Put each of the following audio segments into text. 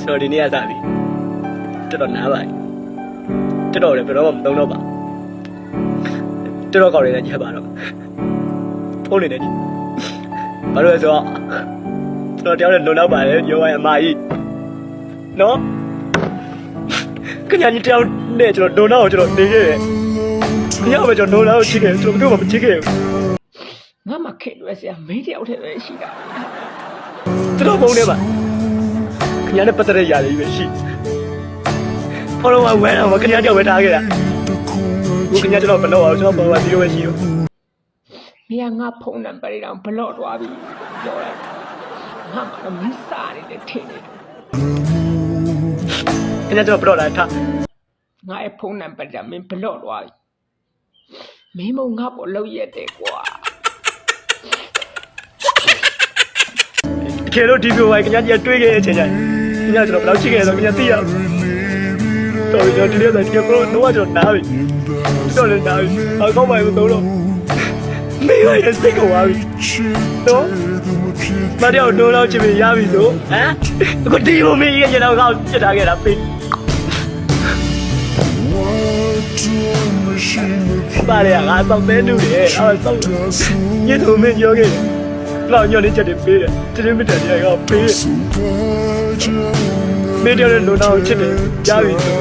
ကျွန်တော်ဒီနေ့ကစားပြီတော်တော်နားပါတော်တော်လည်းဘယ်တော့မှမသုံးတော့ပါတော်တော်ကောင်းနေတဲ့ညက်ပါတော့ဖုန်းနေတယ်ဒီဘာလို့လဲဆိုတော့ကျွန်တော်တယောက်နဲ့လုံလောက်ပါတယ်ပြောရရင်အမကြီးနော်ခဏကြီးတယောက်နဲ့ကျွန်တော်လုံလောက်ကိုကျွန်တော်နေခဲ့တယ်ခဏပဲကျွန်တော်လုံလောက်ကိုချစ်ခဲ့ကျွန်တော်ဘယ်သူမှမချစ်ခဲ့ဘူးငါမှခင်လွယ်စရာမင်းတယောက်တည်းပဲရှိတာကျွန်တော်ပုံနေပါ ခင်ဗျားနဲ့ပတ်သက်တဲ့ຢာတွေပဲရှိဘောလုံးကဝဲတော့ခင်ဗျားတယောက်ပဲထားခဲ့တာဘူးခင်ဗျားကျွန်တော်မလုပ်အောင်ကျွန်တော်ပေါ်ပါဒီလိုပဲရှိရောမင်းကငါဖုန်းနံပါတ်တွေတောင်ဘလော့သွားပြီပြောလိုက်ငါမှတော့မစားနေတယ်ထင်နေတယ်ခင်ဗျားကျွန်တော်ပတော့လာထားငါရဲ့ဖုန်းနံပါတ်ကမင်းဘလော့သွားပြီမင်းမငါ့ပေါ်လောက်ရက်တယ်ကွာတကယ်လို့ဒီဗီဒီယိုကိုခင်ဗျားကြီးတွေးခဲ့တဲ့အချိန်ကျရင် ခင်ဗျားကျွန်တော်ဘယ်လောက်ချစ်ခဲ့လဲဆိုခင်ဗျားသိရအောင်တော်ပြီကျွန်တော်ဒီနေ့ဆိုတကယ်တော့တော့ကျွန်တော်နားပြီတော်လည်းနားပြီအကောင်းပါလို့တော့တော့မေးရရဲ့စိတ်ကောသွားပြီတော့မတယောက်တော့တော့ချစ်ပြီးရပြီဆိုဟမ်အခုဒီလိုမေးရရင်တော့ကောက်ပြစ်ထားခဲ့တာပေးပါလေငါစောက်သေးတူတယ်အဲ့စောက်ညစ်သူမင်းပြောခဲ့တယ် လောက်ညော်လေးချက်တွေပေးတယ်တရင်မတက်တရားကပေးတယ်မင်းတယောက်နဲ့လုံတော့ချစ်တယ်ကြားပြီဆို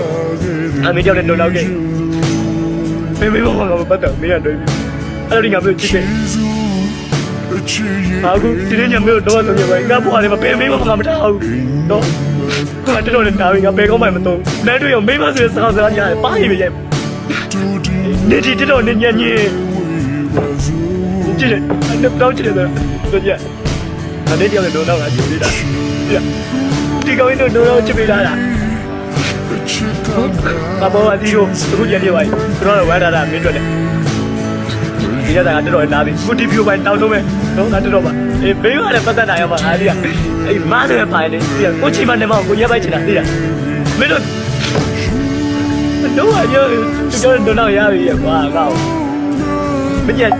အမေတယောက်နဲ့လုံတော့ခဲ့မင်းမင်းဘာမှမပတ်တော့မင်းရတွေ့ပြီအဲ့လိုငါမျိုးချစ်ခဲ့အခုဒီနေ့ညမျိုးတော့ဆိုပြပါငါဘွားလေးမပင်မင်းမမထားဘူးတော့ငါတော်တော်နဲ့တားပြီငါဘယ်ကောင်းမှမသုံးလမ်းတွေ့အောင်မင်းမဆိုတဲ့စကားစကားညာပါရီပဲရဲ့နေတီတော်နဲ့ညံ့ညင်ကြည့်တယ်အဲ့တော့ကြည့်တယ် ဆိုကြအဲ့ဒီတယောက်နဲ့လုံတော့ငါကြည့်သေးတာဒီကောင်င်းတို့လုံတော့ချစ်ပေးတာလားဘာဘောအဒီကိုအခုကြည့်ပြပါဦးကျွန်တော်ဝမ်းတာတာမင်းတွေ့တယ်ဒီရတာကတော်တော်နားပြီခုဒီဗီဒီယိုပိုင်းတောင်းဆုံးပဲနော်ငါတော်တော်ပါအေးဘေးကလည်းပတ်သက်တာရမှာအားလေးကအေးမားတယ်ပိုင်လေဒီကကိုချီမနေမကိုရက်ပိုက်ချင်တာသိတာမင်းတို့တော့ရကျွန်တော်တို့တော့ရပြီကွာကောက်မညက်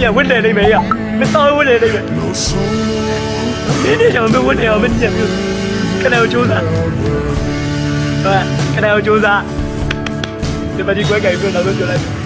မညက်ဝတ်တယ်နေမေးရမစောဝတ်တယ်နေမေးဒီနေ့ကျွန်တော်ဝတ်တယ်အောင်မညက်ဘူးခဏကိုစူးစမ်းဟာခဏကိုစူးစမ်းဒီမကြီးကွဲကြိုင်ပြတော့ပြောလိုက်